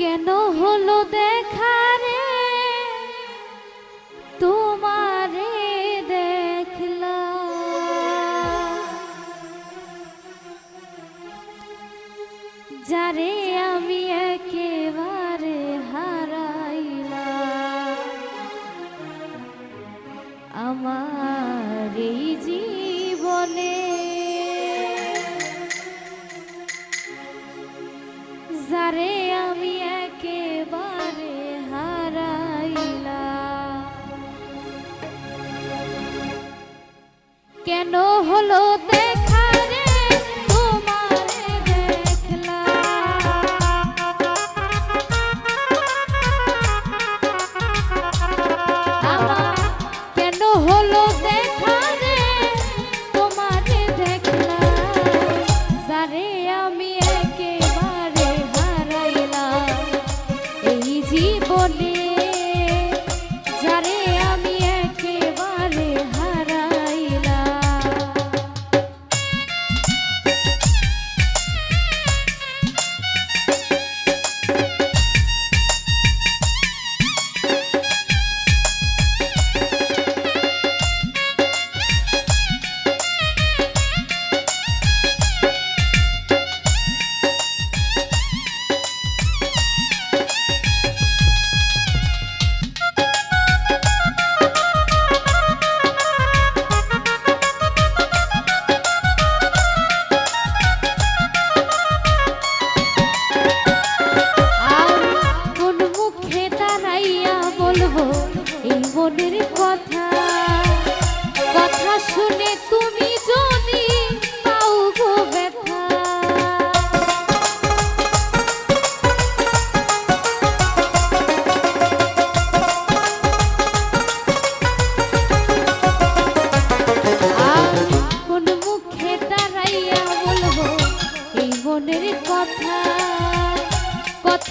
কেন হলো দেখারে তোমারে যারে আমি একেবারে হারাইলা আমার এই বারে হারাইলা। কেন হলো তে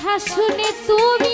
কথা শুনে তুমি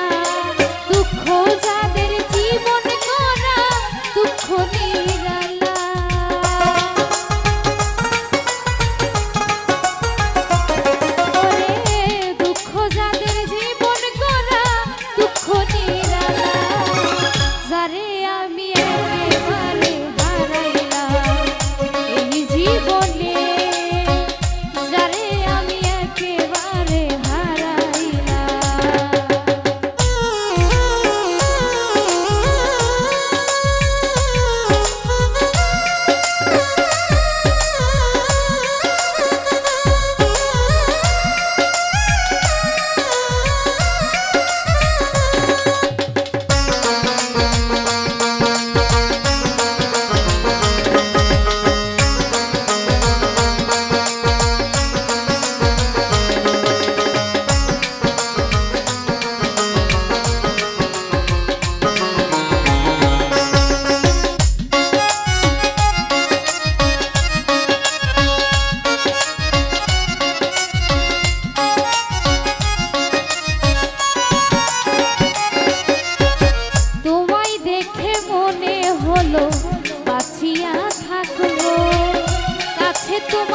হলো বাঁচিয়া থাকল কাছে তোমার